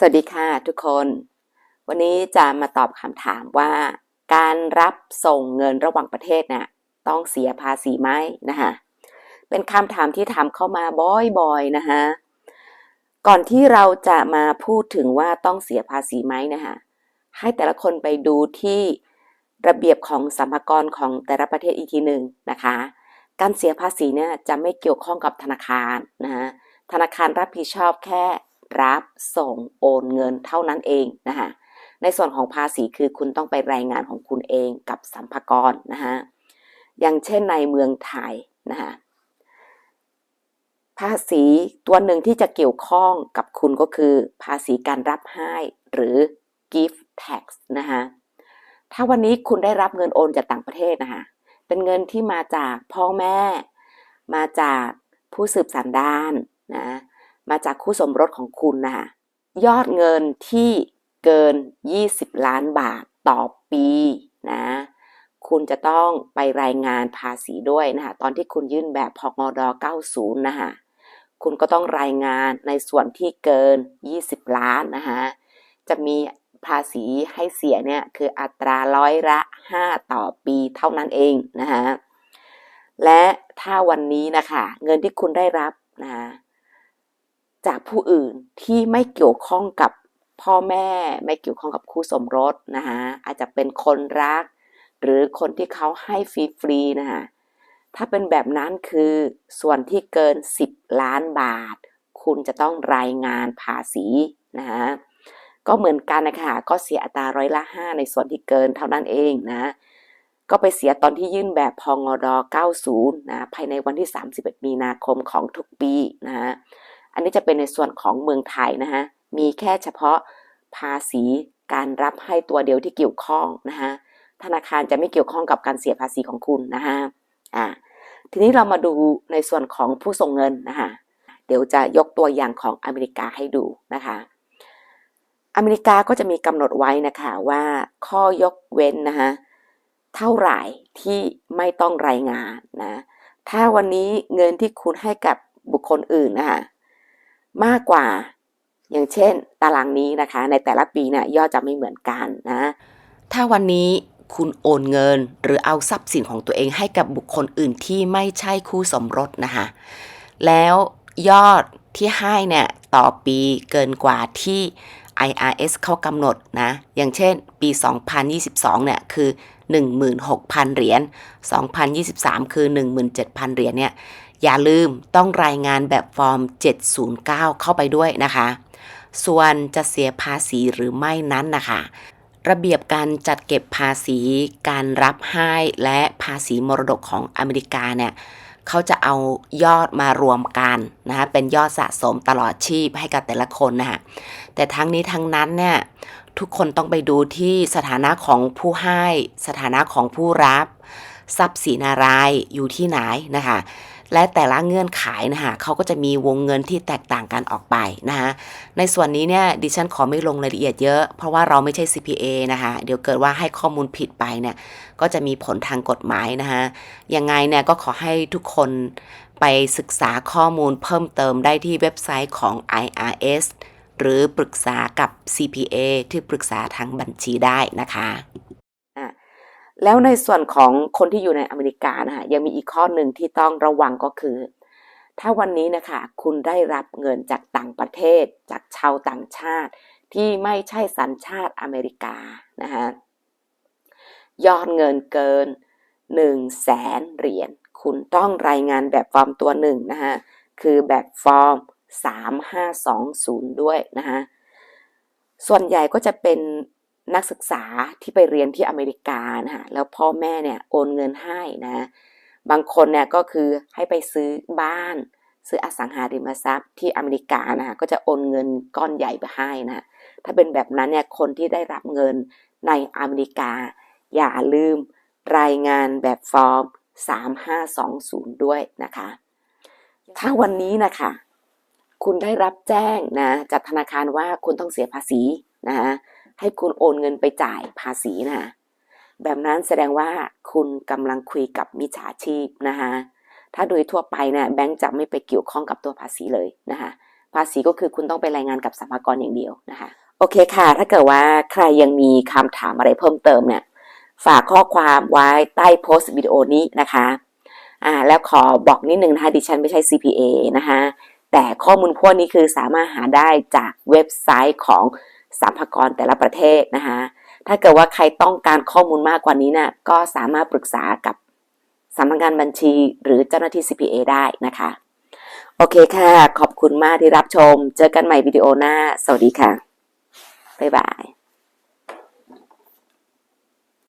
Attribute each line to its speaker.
Speaker 1: สวัสดีค่ะทุกคน วันนี้จะมาตอบคำถามว่า การรับส่งเงินระหว่างประเทศน่ะต้องเสียภาษีไหมนะคะเป็นคำถามที่ถามเข้ามาบ่อยๆนะคะก่อนที่เราจะมาพูดถึงว่าต้องเสียภาษีไหมนะคะให้แต่ละคนไปดูที่ระเบียบของสัมภากรของแต่ละประเทศอีกทีหนึ่งนะคะ การเสียภาษีเนี่ยจะไม่เกี่ยวข้องกับธนาคารนะคะธนาคารรับผิดชอบแค่ รับส่งโอนเงินเท่านั้นเองนะคะในส่วนของภาษีคือคุณต้องไปรายงานของคุณเองกับสัมภากรนะคะอย่างเช่นในเมืองไทยนะคะภาษีตัวหนึ่งที่จะเกี่ยวข้องกับคุณก็คือ ภาษีการรับให้หรือ gift tax นะคะถ้าวันนี้คุณได้รับเงินโอนจากต่างประเทศนะคะเป็นเงินที่มาจากพ่อแม่ มาจากผู้สืบสันดานนะ มาจากคู่สมรสของคุณนะคะยอดเงินที่เกิน 20 ล้านบาทต่อปีนะคุณจะต้องไปรายงานภาษีด้วยนะคะตอนที่คุณยื่นแบบพงด90นะคะคุณก็ต้องรายงานในส่วนที่เกิน 20 ล้านนะคะจะมีภาษีให้เสียเนี่ยคืออัตราร้อยละ 5 ต่อปีเท่านั้นเองนะคะและถ้าวันนี้นะคะเงินที่คุณได้รับนะคะ จากผู้อื่นที่ไม่เกี่ยวข้องกับพ่อแม่ไม่เกี่ยวข้องกับคู่สมรสนะคะอาจจะเป็นคนรัก หรือคนที่เขาให้ฟรีๆนะคะถ้าเป็นแบบนั้นคือส่วนที่เกิน 10 ล้านบาท คุณจะต้องรายงานภาษีนะคะก็เหมือนกันนะคะก็เสียอัตราร้อยละ 5 ในส่วนที่เกินเท่านั้นเองนะ ก็ไปเสียตอนที่ยื่นแบบพงอด90นะภายในวันที่ 31 มีนาคมของทุกปีนะฮะ อันนี้จะเป็นในส่วนของเมืองไทยนะฮะมีแค่เฉพาะภาษีการรับให้ตัวเดียวที่เกี่ยวข้องนะฮะธนาคารจะไม่เกี่ยวข้องกับการเสียภาษีของคุณนะฮะอ่าทีนี้เรามาดูในส่วนของผู้ส่งเงินนะคะเดี๋ยวจะยกตัวอย่างของอเมริกาให้ดูนะคะอเมริกาก็จะมีกำหนดไว้นะคะว่าข้อยกเว้นนะคะเท่าไหร่ที่ไม่ต้องรายงานนะถ้าวันนี้เงินที่คุณให้กับบุคคลอื่นนะคะ มากกว่า อย่างเช่น ตารางนี้นะคะ ในแต่ละปีเนี่ยยอดจะไม่เหมือนกันนะ ถ้าวันนี้คุณโอนเงินหรือเอาทรัพย์สินของตัวเองให้กับบุคคลอื่นที่ไม่ใช่คู่สมรสนะคะ แล้วยอดที่ให้เนี่ยต่อปีเกินกว่าที่ IRS เขากำหนดนะ อย่างเช่นปี 2022 เนี่ยคือ 16,000 เหรียญ 2023 คือ 17,000 เหรียญเนี่ย อย่าลืมต้องรายงานแบบฟอร์ม 709 เข้าไปด้วยนะคะ ส่วนจะเสียภาษีหรือไม่นั้นนะคะ ระเบียบการจัดเก็บภาษี การรับให้และภาษีมรดกของอเมริกาเนี่ยเขาจะเอายอดมารวมกันนะคะเป็นยอดสะสมตลอดชีพให้กับแต่ละคนนะคะแต่ทั้งนี้ทั้งนั้นเนี่ยทุกคนต้องไปดูที่สถานะของผู้ให้ สถานะของผู้รับ ทรัพย์สินอะไรอยู่ที่ไหนนะคะ และแต่ละเงื่อนไขนะคะเขาก็จะมีวงเงินที่แตกต่างกันออกไปนะคะในส่วนนี้เนี่ยดิฉันขอไม่ลงรายละเอียดเยอะ เพราะว่าเราไม่ใช่ CPA นะคะเดี๋ยวเกิดว่าให้ข้อมูลผิดไปเนี่ยก็จะมีผลทางกฎหมายนะคะยังไงเนี่ยก็ขอให้ทุกคนไปศึกษาข้อมูลเพิ่มเติมได้ที่เว็บไซต์ของ IRS หรือปรึกษากับ CPA ที่ปรึกษาทางบัญชีได้นะคะ แล้วในส่วนของคนที่อยู่ในอเมริกานะคะยังมีอีกข้อหนึ่งที่ต้องระวังก็คือ ถ้าวันนี้นะคะคุณได้รับเงินจากต่างประเทศ จากชาวต่างชาติ ที่ไม่ใช่สัญชาติอเมริกานะคะยอดเงินเกิน1 0 0 0 0แสนเหรียญคุณต้องรายงานแบบฟอร์มตัวหนึ่งนะคะคือแบบฟอร์ม 3520 ด้วยนะคะส่วนใหญ่ก็จะเป็น นักศึกษาที่ไปเรียนที่อเมริกานะคะแล้วพ่อแม่เนี่ยโอนเงินให้นะ บางคนเนี่ยก็คือให้ไปซื้อบ้าน ซื้ออสังหาริมทรัพย์ที่อเมริกานะคะก็จะโอนเงินก้อนใหญ่ไปให้นะถ้าเป็นแบบนั้นเนี่ยคนที่ได้รับเงินในอเมริกา อย่าลืมรายงานแบบฟอร์ม 3520 ด้วยนะคะ ถ้าวันนี้นะคะคุณได้รับแจ้งนะจากธนาคารว่าคุณต้องเสียภาษีนะคะ ให้คุณโอนเงินไปจ่ายภาษีนะแบบนั้นแสดงว่าคุณกำลังคุยกับมิจฉาชีพนะคะถ้าโดยทั่วไปเนี่ยแบงก์จะไม่ไปเกี่ยวข้องกับตัวภาษีเลยนะคะภาษีก็คือคุณต้องไปรายงานกับสรรพากรอย่างเดียวนะคะโอเคค่ะ ถ้าเกิดว่าใครยังมีคำถามอะไรเพิ่มเติมเนี่ยฝากข้อความไว้ใต้โพสต์วิดีโอนี้นะคะอ่าแล้วขอบอกนิดนึงนะคะดิฉันไม่ใช่ CPA นะคะแต่ข้อมูลพวกนี้คือสามารถหาได้จากเว็บไซต์ของ สรรพากรแต่ละประเทศนะคะถ้าเกิดว่าใครต้องการข้อมูลมากกว่านี้นะ่ะก็สามารถปรึกษากับสำนักงานบัญชีหรือเจ้าหน้าที่ CPA ได้นะคะ โอเคค่ะ ขอบคุณมากที่รับชม เจอกันใหม่วิดีโอหน้า สวัสดีค่ะ บ๊ายบาย